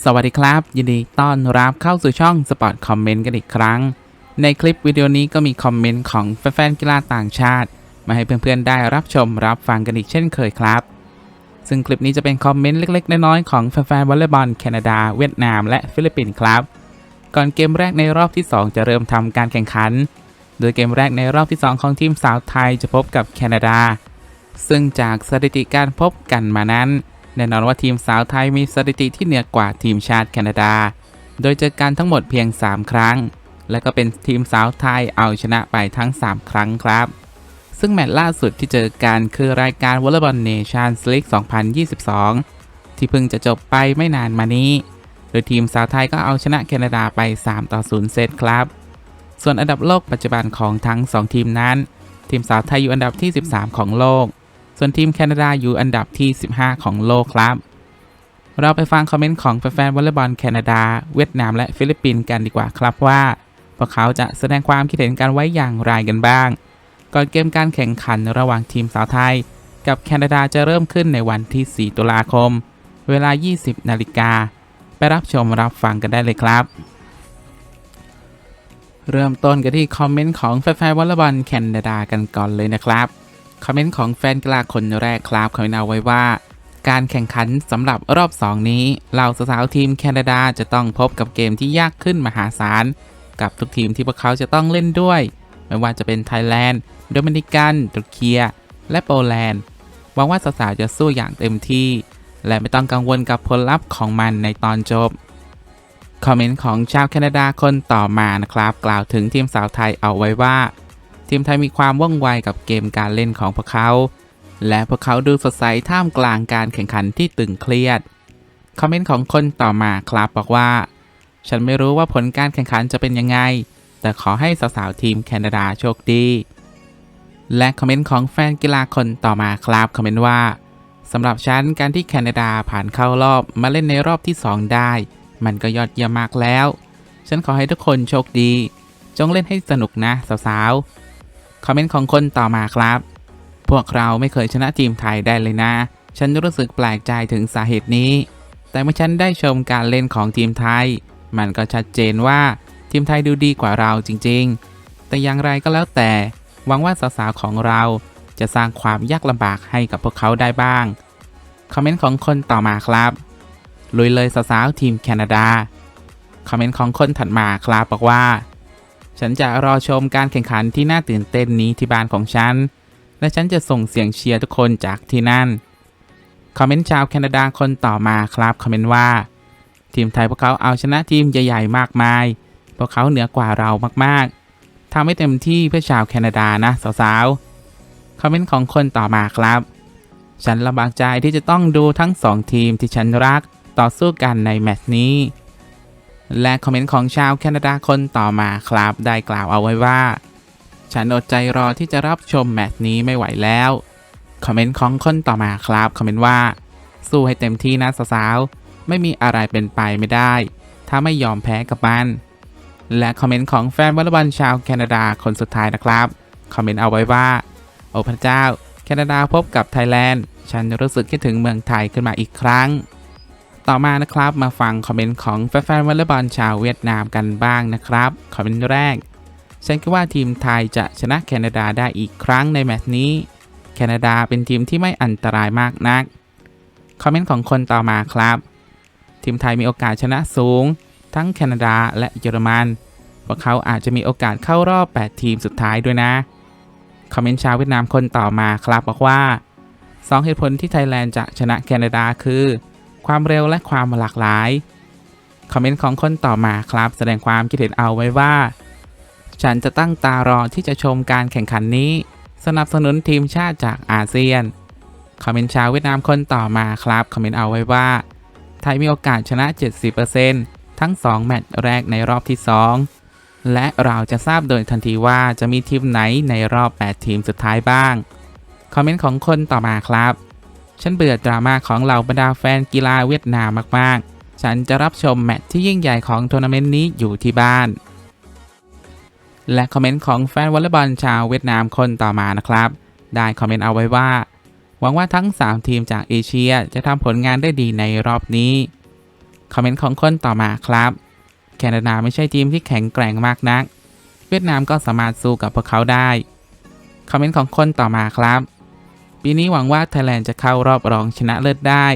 สวัสดีครับ ยินดีต้อนรับเข้าสู่ช่องสปอร์ตคอมเมนต์กันอีกครั้ง ในคลิปวิดีโอนี้ก็มีคอมเมนต์ของแฟนๆกีฬาต่างชาติ มาให้เพื่อนๆได้รับชมรับฟังกันอีกเช่นเคยครับ ซึ่งคลิปนี้จะเป็นคอมเมนต์เล็กๆ น้อยๆของแฟนๆวอลเลย์บอลแคนาดา เวียดนามและฟิลิปปินส์ครับ ก่อนเกมแรกในรอบที่ 2 จะเริ่มทำการแข่งขัน โดยเกมแรกในรอบที่ 2 ของทีมสาวไทยจะพบกับแคนาดา ซึ่งจากสถิติการพบกันมานั้น แน่นอนว่าทีมสาวไทยมีสถิติที่เหนือกว่าทีมชาติแคนาดา โดยเจอกันทั้งหมดเพียง 3 ครั้ง และก็เป็นทีมสาวไทยเอาชนะไปทั้ง 3 ครั้งครับ ซึ่งแมตช์ล่าสุดที่เจอกันคือรายการวอลเลย์บอลเนชั่นสลีก2022 ที่เพิ่งจะจบไปไม่นานมานี้ โดยทีมสาวไทยก็เอาชนะแคนาดาไป 3 ต่อ 0 เซตครับ ส่วนอันดับโลกปัจจุบันของทั้ง 2 ทีมนั้น ทีมสาวไทยอยู่อันดับที่ 13 ของโลก ส่วนทีมแคนาดาอยู่อันดับที่ 15 ของโลกครับ เราไปฟังคอมเมนต์ของแฟนวอลเลย์บอลแคนาดา เวียดนามและฟิลิปปินส์กันดีกว่าครับว่า พวกเขาจะแสดงความคิดเห็นกันไว้อย่างไรกันบ้าง ก่อนเกมการแข่งขันระหว่างทีมสาวไทย กับแคนาดาจะเริ่มขึ้นในวันที่ 4 ตุลาคม เวลา 20 นาฬิกาไปรับชมรับฟังกันได้เลยครับ เริ่มต้นกันที่คอมเมนต์ของแฟนๆวอลเลย์บอลแคนาดากันก่อนเลยนะครับ คอมเมนต์ของแฟนกีฬาคนแรกครับเขาเอาไว้ว่า การแข่งขันสำหรับรอบ 2 นี้เหล่าสาวๆทีมแคนาดาจะต้องพบกับเกมที่ยากขึ้นมหาศาล กับทุกทีมที่พวกเขาจะต้องเล่นด้วย ไม่ว่าจะเป็นไทยแลนด์โดมินิกันตุรเกีย และโปแลนด์หวังว่าสาวๆจะสู้อย่างเต็มที่ และไม่ต้องกังวลกับผลลัพธ์ของมันในตอนจบคอมเมนต์ของชาวแคนาดาคนต่อมานะครับ กล่าวถึงทีมสาวไทยเอาไว้ว่า ทีมไทยมีความว่องไวกับเกมการเล่นของพวกเขา และพวกเขาดูสดใสท่ามกลางการแข่งขันที่ตึงเครียด คอมเมนต์ของคนต่อมาครับบอกว่า ฉันไม่รู้ว่าผลการแข่งขันจะเป็นยังไง แต่ขอให้สาวๆทีมแคนาดาโชคดี และคอมเมนต์ของแฟนกีฬาคนต่อมาครับคอมเมนต์ว่าสำหรับฉันการที่แคนาดาผ่านเข้ารอบมาเล่นในรอบที่ 2 ได้ มันก็ยอดเยี่ยมมากแล้ว ฉันขอให้ทุกคนโชคดี จงเล่นให้สนุกนะสาวๆ คอมเมนต์ของคนต่อมาครับ พวกเราไม่เคยชนะทีมไทยได้เลยนะ ฉันรู้สึกแปลกใจถึงสาเหตุนี้ แต่เมื่อฉันได้ชมการเล่นของทีมไทย มันก็ชัดเจนว่าทีมไทยดูดีกว่าเราจริง ๆ แต่อย่างไรก็แล้วแต่ หวังว่าสาวๆของเราจะสร้างความยากลำบากให้กับพวกเขาได้บ้าง คอมเมนต์ของคนต่อมาครับ ลุยเลยสาวๆทีมแคนาดา คอมเมนต์ของคนถัดมาครับบอกว่า ฉันจะรอชมการแข่งขันที่น่าตื่นเต้นนี้ที่บ้านของฉัน และฉันจะส่งเสียงเชียร์ทุกคนจากที่นั่น คอมเมนต์ชาวแคนาดาคนต่อมาครับคอมเมนต์ว่า ทีมไทยพวกเขาเอาชนะทีมใหญ่ๆมากมาย พวกเขาเหนือกว่าเรามากๆทำให้เต็มที่เพื่อชาวแคนาดานะสาวๆ คอมเมนต์ของคนต่อมาครับ ฉันลำบากใจที่จะต้องดูทั้งสองทีมที่ฉันรักต่อสู้กันในแมตช์นี้ และคอมเมนต์ของชาวแคนาดาคนต่อมาครับ ได้กล่าวเอาไว้ว่า ฉันอดใจรอที่จะรับชมแมตช์นี้ไม่ไหวแล้วคอมเมนต์ของคนต่อมาครับคอมเมนต์ว่า สู้ให้เต็มที่นะสาวๆไม่มีอะไรเป็นไปไม่ได้ ถ้าไม่ยอมแพ้กับมันและคอมเมนต์ของแฟนวอลเลย์บอลชาวแคนาดาคนสุดท้ายนะครับคอมเมนต์เอาไว้ว่า โอ้พระเจ้า แคนาดาพบกับไทยแลนด์ ฉันรู้สึกคิดถึงเมืองไทยขึ้นมาอีกครั้ง ต่อมานะครับมาฟังคอมเมนต์ของแฟนๆวอลเลย์บอลชาวเวียดนามกันบ้างนะครับ คอมเมนต์แรกฉันคิดว่าทีมไทยจะชนะแคนาดาได้อีกครั้งในแมตช์นี้ แคนาดาเป็นทีมที่ไม่อันตรายมากนัก คอมเมนต์ของคนต่อมาครับ ทีมไทยมีโอกาสชนะสูง ทั้งแคนาดาและเยอรมัน พวกเขาอาจจะมีโอกาสเข้ารอบ 8 ทีมสุดท้ายด้วยนะ คอมเมนต์ชาวเวียดนามคนต่อมาครับบอกว่า 2 เหตุผลที่ไทยแลนด์จะชนะแคนาดาคือ ความเร็วและความหลากหลาย คอมเมนต์ของคนต่อมาครับ แสดงความคิดเห็นเอาไว้ว่า ฉันจะตั้งตารอที่จะชมการแข่งขันนี้ สนับสนุนทีมชาติจากอาเซียน คอมเมนต์ชาวเวียดนามคนต่อมาครับ คอมเมนต์เอาไว้ว่า ไทยมีโอกาสชนะ 70%ทั้ง 2 แมตช์แรกในรอบที่ 2 และเราจะทราบโดยทันทีว่าจะมีทีมไหนในรอบ 8 ทีมสุดท้ายบ้าง คอมเมนต์ของคนต่อมาครับ ฉันเบื่อดราม่าของเหล่าบรรดาแฟนกีฬาเวียดนามมากๆ ฉันจะรับชมแมตช์ที่ยิ่งใหญ่ของทัวร์นาเมนต์นี้อยู่ที่บ้าน และคอมเมนต์ของแฟนวอลเลย์บอลชาวเวียดนามคนต่อมานะครับ ได้คอมเมนต์เอาไว้ว่า หวังว่าทั้ง 3 ทีมจากเอเชียจะทำผลงานได้ดีในรอบนี้ คอมเมนต์ของคนต่อมาครับ แคนาดาไม่ใช่ทีมที่แข็งแกร่งมากนัก เวียดนามก็สามารถสู้กับพวกเขาได้ คอมเมนต์ของคนต่อมาครับ ปีนี้หวังว่าไทยแลนด์จะเข้ารอบรองชนะเลิศได้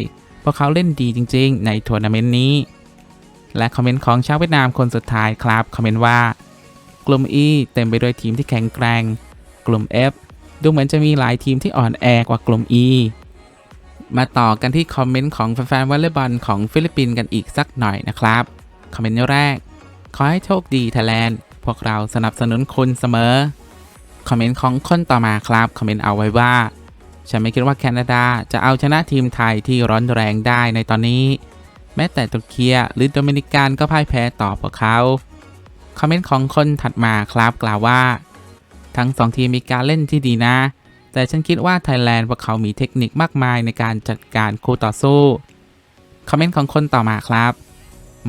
เพราะเขาเล่นดีจริง ๆ ในทัวร์นาเมนต์นี้ และคอมเมนต์ของชาวเวียดนามคนสุดท้ายครับคอมเมนต์ว่า กลุ่ม E เต็มไปด้วยทีมที่แข็งแกร่ง กลุ่ม F ดูเหมือนจะมีหลายทีมที่อ่อนแอกว่ากลุ่ม E มาต่อกันที่คอมเมนต์ของแฟนๆวอลเลย์บอลของฟิลิปปินส์กันอีกสักหน่อยนะครับ คอมเมนต์แรก ขอให้โชคดีไทยแลนด์ พวกเราสนับสนุนคุณเสมอ คอมเมนต์ของคนต่อมาครับ คอมเมนต์เอาไว้ว่า ฉันไม่คิดว่าแคนาดาจะเอาชนะทีมไทยที่ร้อนแรงได้ในตอนนี้ แม้แต่ตุรกีหรือโดมินิกันก็พ่ายแพ้ต่อพวกเขาคอมเมนต์ของคนถัดมาครับกล่าวว่า ทั้งสองทีมมีการเล่นที่ดีนะ แต่ฉันคิดว่าไทยแลนด์พวกเขามีเทคนิคมากมายในการจัดการคู่ต่อสู้คอมเมนต์ของคนต่อมาครับ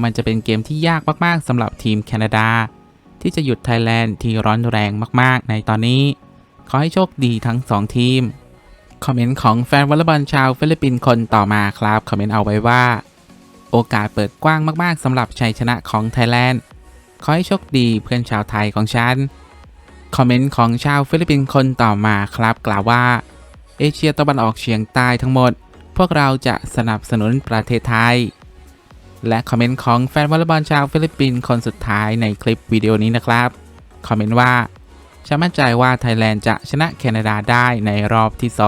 มันจะเป็นเกมที่ยากมากๆสำหรับทีมแคนาดา ที่จะหยุดไทยแลนด์ที่ร้อนแรงมากๆ ในตอนนี้ ขอให้โชคดีทั้ง2ทีม คอมเมนต์ของแฟนวอลเลย์บอลชาวฟิลิปปินส์คนต่อมาครับคอมเมนต์เอาไว้ว่า โอกาสเปิดกว้างมากๆสำหรับชัยชนะของไทยแลนด์ขอให้โชคดีเพื่อนชาวไทยของฉันคอมเมนต์ของชาวฟิลิปปินส์คนต่อมาครับกล่าวว่า เอเชียตะวันออกเฉียงใต้ทั้งหมด พวกเราจะสนับสนุนประเทศไทย และคอมเมนต์ของแฟนวอลเลย์บอลชาวฟิลิปปินส์คนสุดท้ายในคลิปวิดีโอนี้นะครับคอมเมนต์ว่า ฉันมั่นใจว่าไทยแลนด์จะชนะแคนาดาได้ในรอบที่ 2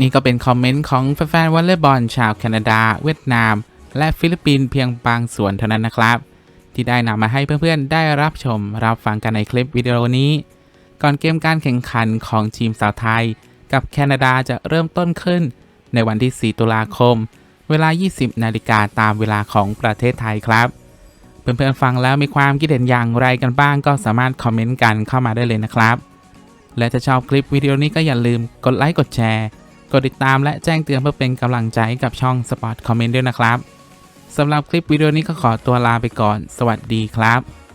นี่ก็เป็นคอมเมนต์ของแฟนๆวอลเลย์บอลชาวแคนาดา เวียดนาม และฟิลิปปินส์เพียงบางส่วนเท่านั้นนะครับ ที่ได้นำมาให้เพื่อนๆ ได้รับชมรับฟังกันในคลิปวิดีโอนี้ ก่อนเกมการแข่งขันของทีมสาวไทย กับแคนาดาจะเริ่มต้นขึ้น ในวันที่ 4 ตุลาคม เวลา 20 นาฬิกาตามเวลาของประเทศไทยครับ เพื่อนๆฟังแล้วมีความคิดเห็นอย่างไรกันบ้างก็สามารถคอมเมนต์กันเข้ามาได้เลยนะครับ และถ้าชอบคลิปวิดีโอนี้ก็อย่าลืมกดไลค์กดแชร์ กดติดตามและแจ้งเตือนเพื่อเป็นกำลังใจให้กับช่อง Spot Comment ด้วยนะครับสำหรับคลิปวิดีโอนี้ก็ขอตัวลาไปก่อน สวัสดีครับ